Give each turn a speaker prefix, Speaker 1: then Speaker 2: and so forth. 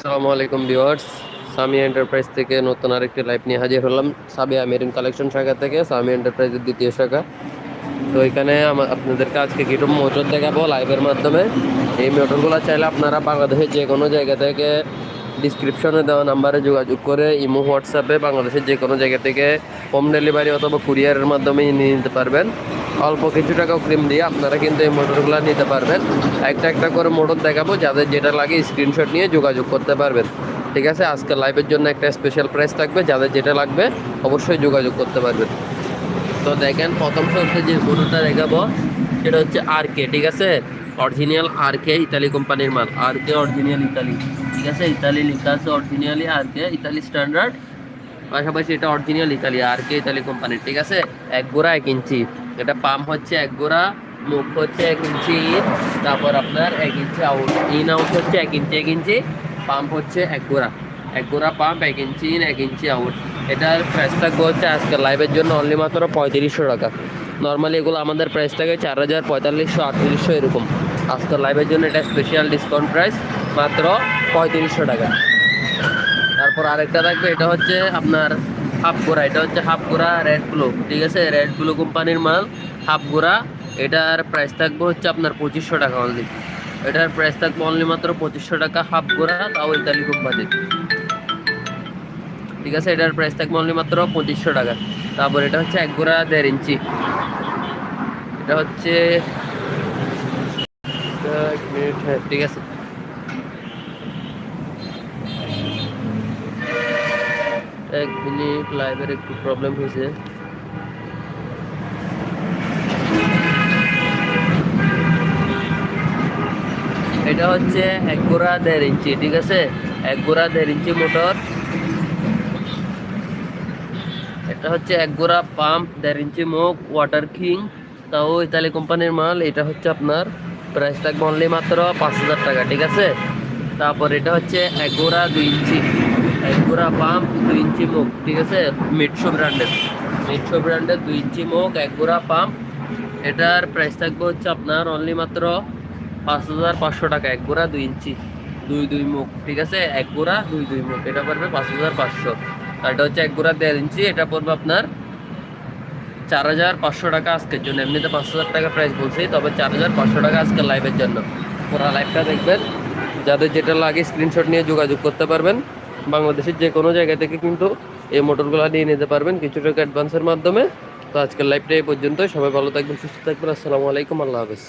Speaker 1: আসসালামু আলাইকুম viewers. Sami enterprise থেকে নতুন আরেকটি লাইভ নিয়ে হাজির হলাম। সাবিয়া মেরিন কালেকশন শাখা থেকে সামি এন্টারপ্রাইজের দ্বিতীয় শাখা। তো এখানে আপনাদেরকে আজকে কিছু মোটর দেখাবো লাইভের মাধ্যমে। এই মোটরগুলো চাইলে আপনারা বাংলাদেশের যে কোনো জায়গা থেকে ডিসক্রিপশনে দেওয়া নাম্বারে যোগাযোগ করে ইমো, হোয়াটসঅ্যাপে বাংলাদেশের যে কোনো জায়গা থেকে হোম ডেলিভারি অথবা কুরিয়ারের মাধ্যমে নিয়ে নিতে পারবেন। অল্প কিছু টাকাও ক্রিম দিয়ে আপনারা কিন্তু এই মোটরগুলো নিতে পারবেন। একটা একটা করে মোটর দেখাবো, যাদের যেটা লাগে স্ক্রিনশট নিয়ে যোগাযোগ করতে পারবেন। ঠিক আছে? আজকে লাইভের জন্য একটা স্পেশাল প্রাইস থাকবে, যাদের যেটা লাগবে অবশ্যই যোগাযোগ করতে পারবেন। তো দেখেন, প্রথম শর্তে যে মোটরটা দেখাবো, সেটা হচ্ছে আর কে ঠিক আছে? অরিজিনাল আর কে ইতালি কোম্পানির মাল। আর কে অরিজিনাল ইতালি। ঠিক আছে? ইতালি লেখা আছে অরিজিনালি আর কে ইতালি স্ট্যান্ডার্ড পাশাপাশি এটা অরিজিনাল ইতালি আর কে ইতালি কোম্পানির। ঠিক আছে? এক গোড়া, এক ইঞ্চি। এটা পাম্প হচ্ছে এক গোড়া, মুখ হচ্ছে এক ইঞ্চি ইন তারপর আপনার এক ইঞ্চি আউট ইন আউট হচ্ছে এক ইঞ্চি এক ইঞ্চি। পাম্প হচ্ছে এক গোড়া। এক গোড়া পাম্প, এক ইঞ্চি ইন এক ইঞ্চি আউট এটার প্রাইস থাকবে হচ্ছে আজকে লাইভের জন্য অনলি মাত্র পঁয়ত্রিশশো টাকা। নর্মালি এগুলো আমাদের প্রাইস থাকে চার হাজার পঁয়তাল্লিশশো, আটত্রিশশো এরকম। আজকে লাইভের জন্য এটা স্পেশাল ডিসকাউন্ট প্রাইস মাত্র পঁয়ত্রিশশো টাকা। তারপর আরেকটা থাকবে, এটা হচ্ছে আপনার হাফ গোড়া এটা হচ্ছে হাফ গোড়া রেড ব্লু ঠিক আছে? রেড ব্লু কোম্পানির মাল হাফ গোড়া এটার প্রাইস থাকবে হচ্ছে আপনার পঁচিশশো টাকা অনলি এটার প্রাইস থাকবে অনলি মাত্র পঁচিশশো টাকা হাফ গোড়া তাও ইতালি কোম্পানির ঠিক আছে? এটার প্রাইস থাকবে অনলি মাত্র পঁচিশশো টাকা। তারপর এটা হচ্ছে এক গোড়া দেড় ইঞ্চি। এটা হচ্ছে হ্যাঁ ঠিক আছে। এক মিনিট লাইভের একটু প্রবলেম হয়েছে। এটা হচ্ছে এক গোড়া দেড় ইঞ্চি, ঠিক আছে? এক গোড়া দেড় ইঞ্চি মোটর। এটা হচ্ছে এক গোড়া পাম্প দেড় ইঞ্চি মুখ ওয়াটার কিং তাও ইতালি কোম্পানির মাল, এটা হচ্ছে আপনার প্রাইস থাকবে অনলি মাত্র পাঁচ হাজার টাকা, ঠিক আছে? তারপর এটা হচ্ছে এক গোড়া দুই ইঞ্চি। এক গোড়া পাম্প দুই ইঞ্চি মুখ, ঠিক আছে? মিটশো ব্র্যান্ডের মিটশো ব্র্যান্ডের দুই ইঞ্চি মুখ এক গোড়া পাম্প এটার প্রাইস থাকবে হচ্ছে আপনার অনলি মাত্র পাঁচ হাজার পাঁচশো টাকা এক গোড়া দুই ইঞ্চি। দুই দুই মুখ, ঠিক আছে? এক গোড়া দুই দুই মুখ, এটা পড়বে পাঁচ হাজার পাঁচশো। আর এটা হচ্ছে এক গোড়া দেড় ইঞ্চি, এটা পড়বে আপনার চার হাজার পাঁচশো টাকা আজকের জন্য। এমনিতে পাঁচ হাজার টাকা প্রাইস বলছি, তবে চার হাজার পাঁচশো টাকা আজকের লাইভের জন্য। ওরা লাইভটা দেখবেন। যাদের যেটা লাগে স্ক্রিনশট নিয়ে যোগাযোগ করতে পারবেন। বাংলাদেশের যে কোনো জায়গা থেকে কিন্তু এই মোটরগুলো নিয়ে নিতে পারবেন কিছু টাকা অ্যাডভান্সের মাধ্যমে। তো আজকের লাইভটা এই পর্যন্ত সবাই ভালো থাকবেন, সুস্থ থাকবেন। আসসালামু আলাইকুম। আল্লাহ হাফেজ।